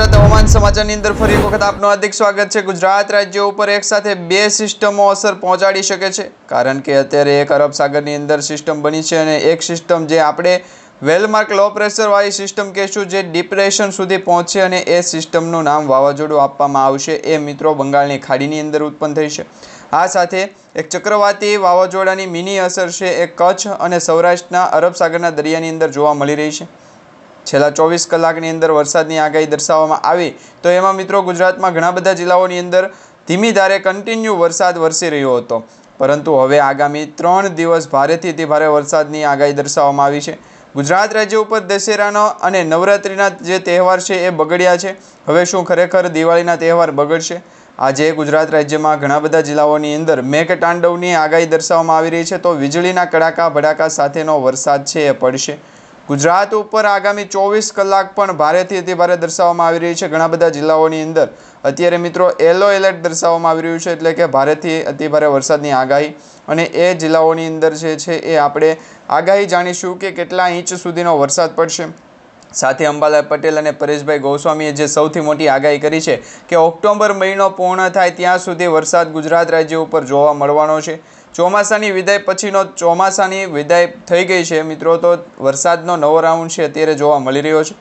ગુજરાત હવામાન સમાચારની અંદર ફરી એક વખત આપનું હાર્દિક સ્વાગત છે. ગુજરાત રાજ્ય ઉપર એક સાથે બે સિસ્ટમો અસર પહોંચાડી શકે છે. કારણ કે અત્યારે એક અરબ સાગરની અંદર સિસ્ટમ બની છે અને એક સિસ્ટમ જે આપણે વેલમાર્ક લો પ્રેશરવાળી સિસ્ટમ કહેશું જે ડિપ્રેશન સુધી પહોંચશે અને એ સિસ્ટમનું નામ વાવાઝોડું આપવામાં આવશે. એ મિત્રો બંગાળની ખાડીની અંદર ઉત્પન્ન થઈ છે. આ સાથે એક ચક્રવાતી વાવાઝોડાની મિની અસર છે. એ કચ્છ અને સૌરાષ્ટ્રના અરબ સાગરના દરિયાની અંદર જોવા મળી રહી છે. છેલ્લા ચોવીસ કલાકની અંદર વરસાદની આગાહી દર્શાવવામાં આવી, તો એમાં મિત્રો ગુજરાતમાં ઘણા બધા જિલ્લાઓની અંદર ધીમી ધારે કન્ટિન્યુ વરસાદ વરસી રહ્યો હતો. પરંતુ હવે આગામી ત્રણ દિવસ ભારેથી અતિ ભારે વરસાદની આગાહી દર્શાવવામાં આવી છે. ગુજરાત રાજ્ય ઉપર દશેરાનો અને નવરાત્રિના જે તહેવાર છે એ બગડ્યા છે. હવે શું ખરેખર દિવાળીના તહેવાર બગડશે? આજે ગુજરાત રાજ્યમાં ઘણા બધા જિલ્લાઓની અંદર મેઘતાંડવની આગાહી દર્શાવવામાં આવી રહી છે, તો વીજળીના કડાકા ભડાકા સાથેનો વરસાદ છે એ પડશે. ગુજરાત ઉપર આગામી ચોવીસ કલાક પણ ભારેથી અતિ ભારે દર્શાવવામાં આવી રહી છે. ઘણા બધા જિલ્લાઓની અંદર અત્યારે મિત્રો યલો એલર્ટ દર્શાવવામાં આવી રહ્યું છે એટલે કે ભારેથી અતિ ભારે વરસાદની આગાહી. અને એ જિલ્લાઓની અંદર જે છે એ આપણે આગાહી જાણીશું કે કેટલા ઇંચ સુધીનો વરસાદ પડશે. સાથે અંબાલાલ પટેલ અને પરેશભાઈ ગોસ્વામીએ જે સૌથી મોટી આગાહી કરી છે કે ઓક્ટોબર મહિનો પૂર્ણ થાય ત્યાં સુધી વરસાદ ગુજરાત રાજ્ય ઉપર જોવા મળવાનો છે. ચોમાસાની વિદાય પછીનો ચોમાસાની વિદાય થઈ ગઈ છે મિત્રો, તો વરસાદનો નવો રાઉન્ડ છે, અત્યારે જોવા મળી રહ્યો છે.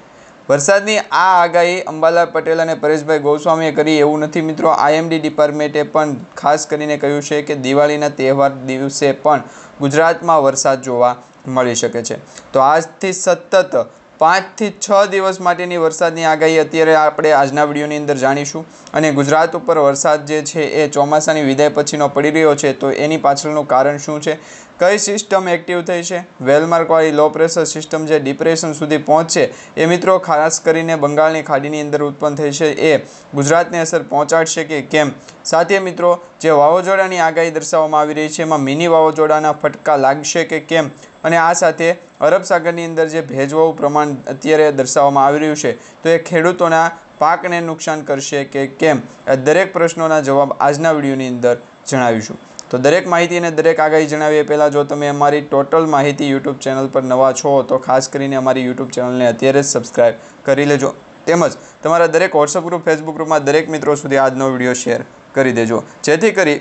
વરસાદની આ આગાહી અંબાલાલ પટેલ અને પરેશભાઈ ગોસ્વામીએ કરી એવું નથી મિત્રો. આઈએમડી ડિપાર્ટમેન્ટે પણ ખાસ કરીને કહ્યું છે કે દિવાળીના તહેવાર દિવસે પણ ગુજરાતમાં વરસાદ જોવા મળી શકે છે. તો આજથી સતત પાંચથી છ દિવસ માટેની વરસાદની આગાહી અત્યારે આપણે આજના વિડીયોની અંદર જાણીશું. અને ગુજરાત ઉપર વરસાદ જે છે એ ચોમાસાની વિદાય પછીનો પડી રહ્યો છે, તો એની પાછળનું કારણ શું છે? કઈ સિસ્ટમ એક્ટિવ થઈ છે? વેલમાર્કવાળી લો પ્રેશર સિસ્ટમ જે ડિપ્રેશન સુધી પહોંચશે એ મિત્રો ખાસ કરીને બંગાળની ખાડીની અંદર ઉત્પન્ન થઈ છે એ ગુજરાતને અસર પહોંચાડશે કે કેમ? સાથે મિત્રો, જે વાવાઝોડાની આગાહી દર્શાવવામાં આવી રહી છે, એમાં મિની વાવાઝોડાના ફટકા લાગશે કે કેમ? અને આ સાથે અરબ સાગરની અંદર જે ભેજવાળું પ્રમાણ અત્યારે દર્શાવવામાં આવી રહ્યું છે, તો એ ખેડૂતોના પાકને નુકસાન કરશે કે કેમ? આ દરેક પ્રશ્નોના જવાબ આજના વિડીયોની અંદર જણાવીશું. તો દરેક માહિતી અને દરેક આગાહી જણાવીએ પહેલાં, જો તમે અમારી ટોટલ માહિતી યુટ્યુબ ચેનલ પર નવા છો, તો ખાસ કરીને અમારી યુટ્યુબ ચેનલને અત્યારે જ સબસ્ક્રાઈબ કરી લેજો. તેમજ તમારા દરેક વોટ્સઅપ ગ્રુપ ફેસબુક ગ્રુપમાં દરેક મિત્રો સુધી આજનો વીડિયો શેર કરી દેજો. જેથી કરી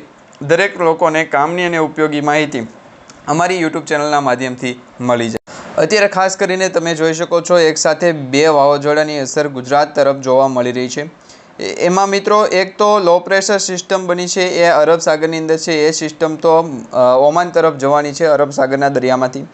દરેક લોકોને કામની અને ઉપયોગી માહિતી અમારી યુટ્યુબ ચેનલના માધ્યમથી મળી જાય. અત્યારે ખાસ કરીને તમે જોઈ શકો છો એકસાથે બે વાવાઝોડાની અસર ગુજરાત તરફ જોવા મળી રહી છે. એમાં મિત્રો એક તો લો પ્રેશર સિસ્ટમ બની છે, એ અરબ સાગરની અંદર છે, એ સિસ્ટમ તો ઓમાન તરફ જવાની છે અરબ સાગરના દરિયામાંથી.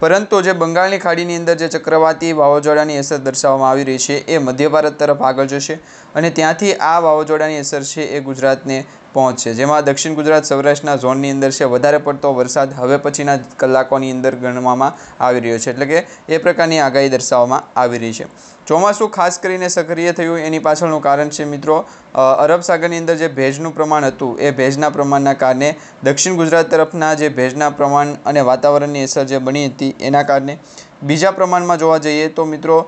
પરંતુ જે બંગાળની ખાડીની અંદર જે ચક્રવાતી વાવાઝોડાની અસર દર્શાવવામાં આવી રહી છે, એ મધ્ય ભારત તરફ આગળ જશે અને ત્યાંથી આ વાવાઝોડાની અસર છે એ ગુજરાતને પહોંચશે જેમાં દક્ષિણ ગુજરાત, સૌરાષ્ટ્રના ઝોનની અંદર છે. વધારે પડતો વરસાદ હવે પછીના કલાકોની અંદર ગણવામાં આવી રહ્યો છે. એટલે કે એ પ્રકારની આગાહી દર્શાવવામાં આવી રહી છે. ચોમાસું ખાસ કરીને સક્રિય થયું એની પાછળનું કારણ છે મિત્રો અરબ સાગરની અંદર જે ભેજનું પ્રમાણ હતું, એ ભેજના પ્રમાણના કારણે દક્ષિણ ગુજરાત તરફના જે ભેજના પ્રમાણ અને વાતાવરણની અસર જે બની હતી એના કારણે બીજા પ્રમાણમાં જોવા જઈએ તો મિત્રો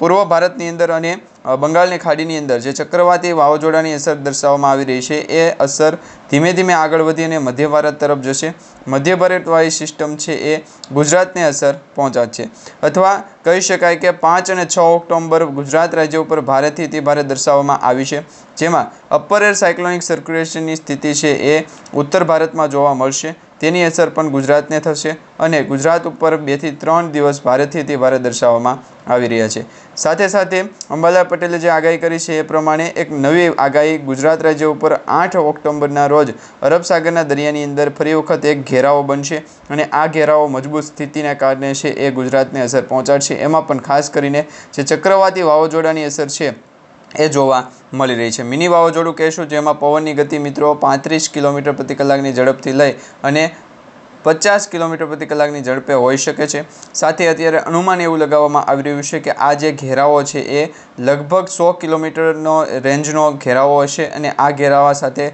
પૂર્વ ભારતની અંદર અને બંગાળની ખાડીની અંદર જે ચક્રવાતી વાવાઝોડાની અસર દર્શાવવામાં આવી રહી છે એ અસર ધીમે ધીમે આગળ વધી અને મધ્ય ભારત તરફ જશે. મધ્ય ભારતવાળી સિસ્ટમ છે એ ગુજરાતને અસર પહોંચાડશે. અથવા કહી શકાય કે પાંચ અને છ ઓક્ટોબર ગુજરાત રાજ્ય ઉપર ભારેથી અતિ ભારે દર્શાવવામાં આવી છે. જેમાં અપર એર સાયક્લોનિક સર્ક્યુલેશનની સ્થિતિ છે એ ઉત્તર ભારતમાં જોવા મળશે. તેની અસર પણ ગુજરાતને થશે અને ગુજરાત ઉપર બેથી ત્રણ દિવસ ભારેથી અતિ ભારે દર્શાવવામાં આવી રહ્યા છે. સાથે સાથે અંબાલા પટેલે જે આગાહી કરી છે એ પ્રમાણે એક નવી આગાહી ગુજરાત રાજ્ય ઉપર આઠ ઓક્ટોબરના રોજ અરબ સાગરના દરિયાની અંદર ફરી વખત એક ઘેરાવો બનશે અને આ ઘેરાવો મજબૂત સ્થિતિના કારણે છે એ ગુજરાતને અસર પહોંચાડશે. એમાં પણ ખાસ કરીને જે ચક્રવાતી વાવાઝોડાની અસર છે એ જોવા મળી રહી છે. મિની વાવાઝોડું કહેશું જેમાં પવનની ગતિ મિત્રો પાંત્રીસ કિલોમીટર પ્રતિ કલાકની ઝડપથી લઈ અને પચાસ કિલોમીટર પ્રતિ કલાકની ઝડપે હોઈ શકે છે. સાથે અત્યારે અનુમાન એવું લગાવવામાં આવી રહ્યું છે કે આ જે ઘેરાવો છે એ લગભગ સો કિલોમીટરનો રેન્જનો ઘેરાવો હશે અને આ ઘેરાવા સાથે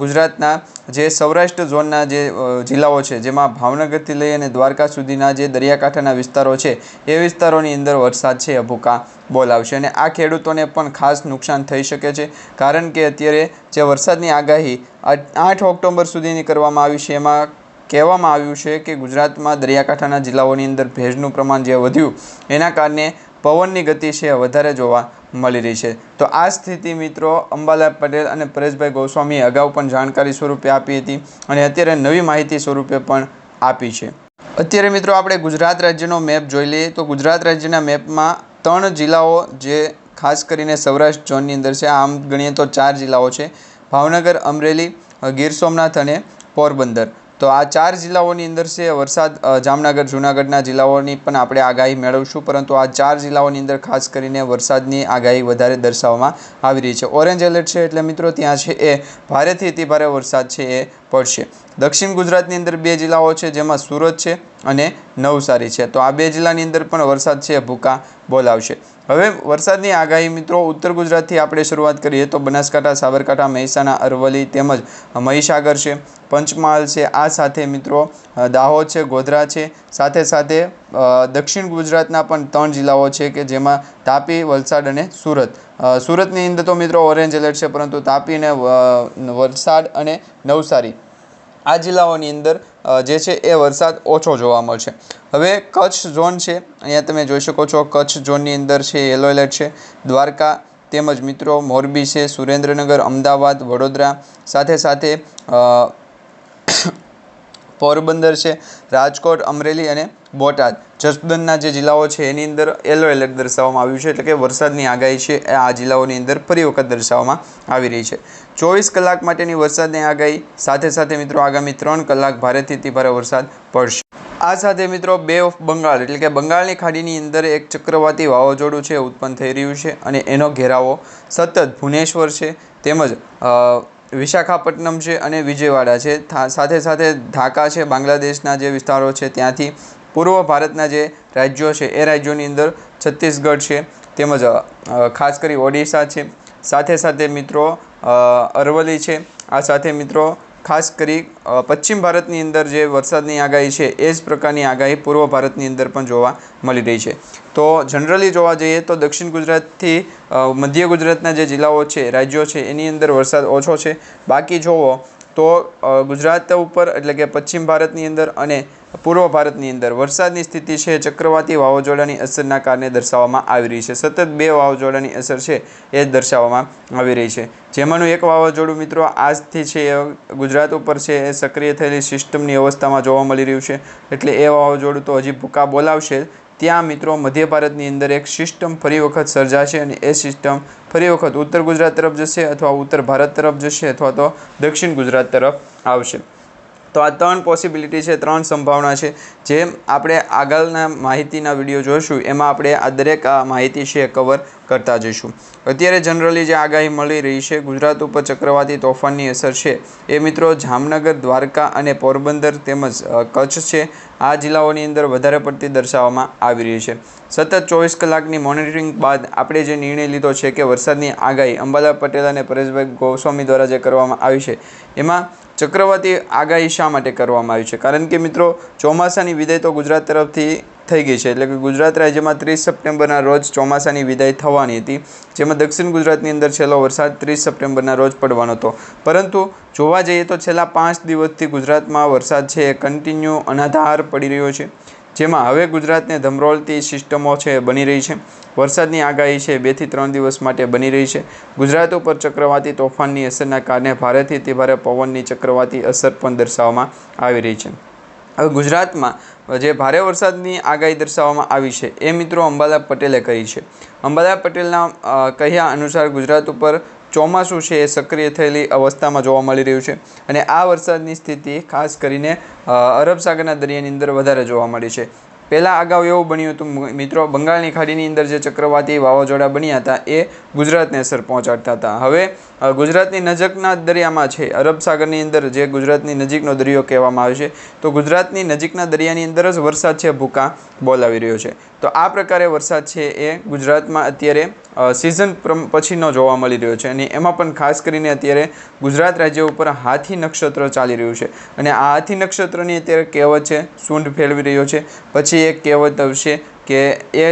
ગુજરાતના જે સૌરાષ્ટ્ર ઝોનના જે જિલ્લાઓ છે, જેમાં ભાવનગરથી લઈ અને દ્વારકા સુધીના જે દરિયાકાંઠાના વિસ્તારો છે, એ વિસ્તારોની અંદર વરસાદ છે અભૂકા ભૂકા બોલાવશે અને આ ખેડૂતોને પણ ખાસ નુકસાન થઈ શકે છે, કારણ કે અત્યારે જે વરસાદની આગાહી આઠ ઓક્ટોબર સુધીની કરવામાં આવી છે, એમાં કહેવામાં આવ્યું છે કે ગુજરાતમાં દરિયાકાંઠાના જિલ્લાઓની અંદર ભેજનું પ્રમાણ જે વધ્યું, એના કારણે પવનની ગતિ છે વધારે જોવા મળી રહી છે. તો આ સ્થિતિ મિત્રો અંબાલાલ પટેલ અને પરેશભાઈ ગોસ્વામીએ અગાઉ પણ જાણકારી સ્વરૂપે આપી હતી અને અત્યારે નવી માહિતી સ્વરૂપે પણ આપી છે. અત્યારે મિત્રો આપણે ગુજરાત રાજ્યનો મેપ જોઈ લઈએ તો ગુજરાત રાજ્યના મેપમાં ત્રણ જિલ્લાઓ જે ખાસ કરીને સૌરાષ્ટ્ર ઝોનની અંદર છે, આમ ગણીએ તો ચાર જિલ્લાઓ છે, ભાવનગર, અમરેલી, ગીર સોમનાથ અને પોરબંદર. તો આ ચાર જિલ્લાઓની અંદર છે, વરસાદ જામનગર, જૂનાગઢના જિલ્લાઓની પણ આપણે આગાહી મેળવશું, પરંતુ આ ચાર જિલ્લાઓની અંદર ખાસ કરીને વરસાદની આગાહી વધારે દર્શાવવામાં આવી રહી છે. ઓરેન્જ એલર્ટ છે એટલે મિત્રો, ત્યાં છે એ, ભારેથી અતિ ભારે વરસાદ છે એ પડશે. દક્ષિણ ગુજરાતની અંદર બે જિલ્લાઓ છે, જેમાં સુરત છે અને નવસારી છે. તો આ બે જિલ્લાની અંદર પણ વરસાદ છે, ભૂકા બોલાવશે. હવે વરસાદની આગાહી મિત્રો, ઉત્તર ગુજરાતથી આપણે શરૂઆત કરીએ તો બનાસકાંઠા, સાબરકાંઠા, મહેસાણા, અરવલ્લી તેમજ મહીસાગર છે, પંચમહાલ છે. આ સાથે મિત્રો દાહોદ છે, ગોધરા છે. સાથે સાથે દક્ષિણ ગુજરાતના પણ ત્રણ જિલ્લાઓ છે કે જેમાં તાપી, વલસાડ અને સુરત. સુરતની અંદર તો મિત્રો ઓરેન્જ એલર્ટ છે, પરંતુ તાપી અને વલસાડ અને નવસારી. આ જિલ્લાઓની અંદર જે છે એ વરસાદ ઓછો જોવા મળશે. હવે કચ્છ ઝોન છે, અહીંયા તમે જોઈ શકો છો કચ્છ ઝોનની અંદર છે, યલો એલર્ટ છે. દ્વારકા તેમજ મિત્રો મોરબી છે, સુરેન્દ્રનગર, અમદાવાદ, વડોદરા સાથે સાથે પોરબંદર છે, રાજકોટ, અમરેલી અને બોટાદ. જસદનના જે જિલ્લાઓ છે, એની અંદર યલો એલર્ટ દર્શાવવામાં આવ્યું છે, એટલે કે વરસાદની આગાહી છે, એ આ જિલ્લાઓની અંદર ફરી વખત દર્શાવવામાં આવી રહી છે. ચોવીસ કલાક માટેની વરસાદની આગાહી, સાથે સાથે મિત્રો આગામી ત્રણ કલાક ભારેથી અતિ ભારે વરસાદ પડશે. આ સાથે મિત્રો બે ઓફ બંગાળ એટલે કે બંગાળની ખાડીની અંદર એક ચક્રવાતી વાવાઝોડું છે ઉત્પન્ન થઈ રહ્યું છે અને એનો ઘેરાવો સતત ભુવનેશ્વર છે, તેમજ વિશાખાપટ્ટનમ છે અને વિજયવાડા છે. સાથે સાથે ઢાકા છે, બાંગ્લાદેશના જે વિસ્તારો છે, ત્યાંથી પૂર્વ ભારતના જે રાજ્યો છે, એ રાજ્યોની અંદર છત્તીસગઢ છે, તેમજ ખાસ કરી ઓડિશા છે. સાથે સાથે મિત્રો અરવલ્લી છે. આ સાથે મિત્રો ખાસ કરી પશ્ચિમ ભારતની અંદર જે વરસાદની આગાહી છે, એ જ પ્રકારની આગાહી પૂર્વ ભારતની અંદર પણ જોવા મળી રહી છે. તો જનરલી જોવા જઈએ તો દક્ષિણ ગુજરાતથી મધ્ય ગુજરાતના જે જિલ્લાઓ છે, રાજ્યો છે, એની અંદર વરસાદ ઓછો છે. બાકી જોવો તો ગુજરાત ઉપર એટલે કે પશ્ચિમ ભારતની અંદર અને પૂર્વ ભારતની અંદર વરસાદની સ્થિતિ છે ચક્રવાતી વાવાઝોડાની અસરના કારણે દર્શાવવામાં આવી રહી છે. સતત બે વાવાઝોડાની અસર છે એ દર્શાવવામાં આવી રહી છે. જેમાંનું એક વાવાઝોડું મિત્રો આજથી છે એ ગુજરાત ઉપર છે એ સક્રિય થયેલી સિસ્ટમની અવસ્થામાં જોવા મળી રહ્યું છે. એટલે એ વાવાઝોડું તો હજી ભૂકા બોલાવશે. ત્યાં મિત્રો મધ્ય ભારતની અંદર એક સિસ્ટમ ફરી વખત સર્જાશે અને એ સિસ્ટમ ફરી વખત ઉત્તર ગુજરાત તરફ જશે અથવા ઉત્તર ભારત તરફ જશે અથવા તો દક્ષિણ ગુજરાત તરફ આવશે. તો આ ત્રણ પોસિબિલિટી છે, ત્રણ સંભાવના છે. જેમ આપણે આગળના માહિતીના વીડિયો જોઈશું, એમાં આપણે આ દરેક આ માહિતી છે કવર કરતા જઈશું. અત્યારે જનરલી જે આગાહી મળી રહી છે, ગુજરાત ઉપર ચક્રવાતી તોફાનની અસર છે. એ મિત્રો જામનગર, દ્વારકા અને પોરબંદર તેમજ કચ્છ છે. આ જિલ્લાઓની અંદર વધારે પડતી દર્શાવવામાં આવી રહી છે. સતત ચોવીસ કલાકની મોનિટરિંગ બાદ આપણે જે નિર્ણય લીધો છે કે વરસાદની આગાહી અંબાલા પટેલ અને પરેશભાઈ ગોસ્વામી દ્વારા જે કરવામાં આવી છે, એમાં ચક્રવાતી આગાહી શા માટે કરવામાં આવી છે? કારણ કે મિત્રો, ચોમાસાની વિદાય તો ગુજરાત તરફથી થઈ ગઈ છે. એટલે કે ગુજરાત રાજ્યમાં ત્રીસ સપ્ટેમ્બરના રોજ ચોમાસાની વિદાય થવાની હતી. જેમાં દક્ષિણ ગુજરાતની અંદર છેલ્લો વરસાદ ત્રીસ સપ્ટેમ્બરના રોજ પડવાનો હતો. પરંતુ જોવા જઈએ તો છેલ્લા પાંચ દિવસથી ગુજરાતમાં વરસાદ છે એ કન્ટિન્યુ અનાધાર પડી રહ્યો છે. જેમાં હવે ગુજરાતને ધમરોળતી સિસ્ટમો છે, બની રહી છે. વરસાદની આગાહી છે બેથી ત્રણ દિવસ માટે બની રહી છે. ગુજરાત ઉપર ચક્રવાતી તોફાનની અસરના કારણે ભારેથી તે ભારે પવનની ચક્રવાતી અસર પણ દર્શાવવામાં આવી રહી છે. હવે ગુજરાતમાં જે ભારે વરસાદની આગાહી દર્શાવવામાં આવી છે, એ મિત્રો અંબાલાલ પટેલે કરી છે. અંબાલાલ પટેલના કહ્યા અનુસાર ગુજરાત ઉપર ચોમાસું છે એ સક્રિય થયેલી અવસ્થામાં જોવા મળી રહ્યું છે. અને આ વરસાદની સ્થિતિ ખાસ કરીને અરબ સાગરના દરિયાની અંદર વધારે જોવા મળી છે. પહેલાં અગાઉ એવું બન્યું હતું મિત્રો, બંગાળની ખાડીની અંદર જે ચક્રવાતી વાવાઝોડા બન્યા હતા એ ગુજરાતને અસર પહોંચાડતા હતા. હવે ગુજરાતની નજીકના દરિયામાં છે. અરબ સાગરની અંદર જે ગુજરાતની નજીકનો દરિયો કહેવામાં આવે છે, તો ગુજરાતની નજીકના દરિયાની અંદર જ વરસાદ છે, ભૂકા બોલાવી રહ્યો છે. તો આ પ્રકારે વરસાદ છે એ ગુજરાતમાં અત્યારે સિઝન પછીનો જોવા મળી રહ્યો છે. અને એમાં પણ ખાસ કરીને અત્યારે ગુજરાત રાજ્ય ઉપર હાથી નક્ષત્ર ચાલી રહ્યું છે. અને આ હાથી નક્ષત્રની અત્યારે કહેવત છે, સૂંઢ ફેરવી રહ્યો છે. પછી એક કહેવત આવશે કે એ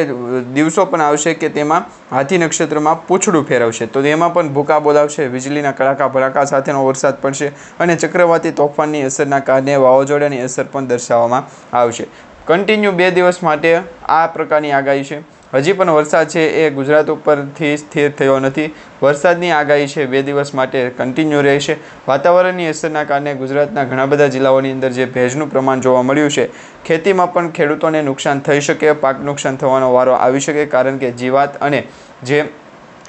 દિવસો પણ આવશે કે તેમાં હાથી નક્ષત્રમાં પૂંછડું ફેરવશે. તો એમાં પણ ભૂકા બોલાવશે, વીજળીના કડાકા ભડાકા સાથેનો વરસાદ પડશે અને ચક્રવાતી તોફાનની અસરના કારણે વાવાઝોડાની અસર પણ દર્શાવવામાં આવશે. કન્ટિન્યુ બે દિવસ માટે આ પ્રકારની આગાહી છે. હજી પણ વરસાદ છે એ ગુજરાત ઉપરથી સ્થિર થયો નથી. વરસાદની આગાહી છે, બે દિવસ માટે કન્ટિન્યુ રહેશે. વાતાવરણની અસરના કારણે ગુજરાતના ઘણા બધા જિલ્લાઓની અંદર જે ભેજનું પ્રમાણ જોવા મળ્યું છે, ખેતીમાં પણ ખેડૂતોને નુકસાન થઈ શકે, પાક નુકસાન થવાનો વારો આવી શકે કારણ કે જીવાત અને જે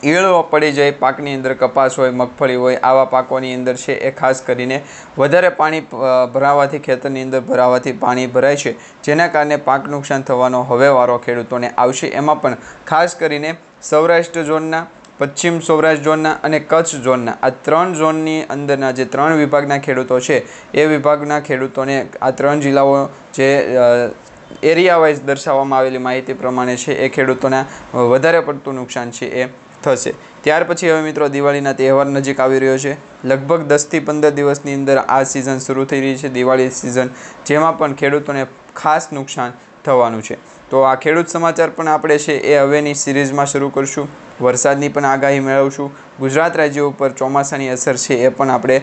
ઈયળો પડી જાય, પાકની અંદર કપાસ હોય, મગફળી હોય, આવા પાકોની અંદર છે એ ખાસ કરીને વધારે પાણી ભરાવાથી, ખેતરની અંદર ભરાવાથી પાણી ભરાય છે. જેના કારણે પાક નુકસાન થવાનો હવે વારો ખેડૂતોને આવશે. એમાં પણ ખાસ કરીને સૌરાષ્ટ્ર ઝોનના, પશ્ચિમ સૌરાષ્ટ્ર ઝોનના અને કચ્છ ઝોનના આ ત્રણ ઝોનની અંદરના જે ત્રણ વિભાગના ખેડૂતો છે, એ વિભાગના ખેડૂતોને આ ત્રણ જિલ્લાઓ જે એરિયા વાઇઝ દર્શાવવામાં આવેલી માહિતી પ્રમાણે છે, એ ખેડૂતોના વધારે પડતું નુકસાન છે એ થશે. ત્યાર પછી હવે મિત્રો દિવાળીના તહેવાર નજીક આવી રહ્યો છે. લગભગ દસથી પંદર દિવસની અંદર આ સિઝન શરૂ થઈ રહી છે, દિવાળી સિઝન જેમાં પણ ખેડૂતોને ખાસ નુકસાન થવાનું છે. તો આ ખેડૂત સમાચાર પણ આપણે છે એ હવેની સિરીઝમાં શરૂ કરીશું. વરસાદની પણ આગાહી મેળવશું. ગુજરાત રાજ્ય ઉપર ચોમાસાની અસર છે એ પણ આપણે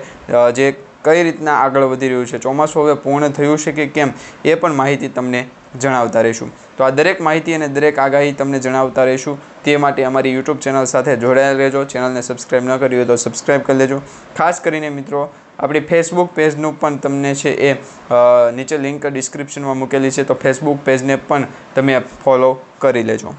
જે કઈ રીતના આગળ વધી રહ્યું છે? ચોમાસું હવે પૂર્ણ થયું છે કે કેમ? એ પણ માહિતી તમને જણાવતા રહીશું. તો આ દરેક માહિતી અને દરેક આગાહી તમને જણાવતા રહીશું. તે માટે અમારી યુટ્યુબ ચેનલ સાથે જોડાયેલ રહેજો. ચેનલને સબસ્ક્રાઈબ ન કરી હોય તો સબસ્ક્રાઈબ કરી લેજો. ખાસ કરીને મિત્રો, આપણી ફેસબુક પેજનું પણ તમને છે એ નીચે લિંક ડિસ્ક્રિપ્શનમાં મૂકેલી છે. તો ફેસબુક પેજને પણ તમે ફોલો કરી લેજો.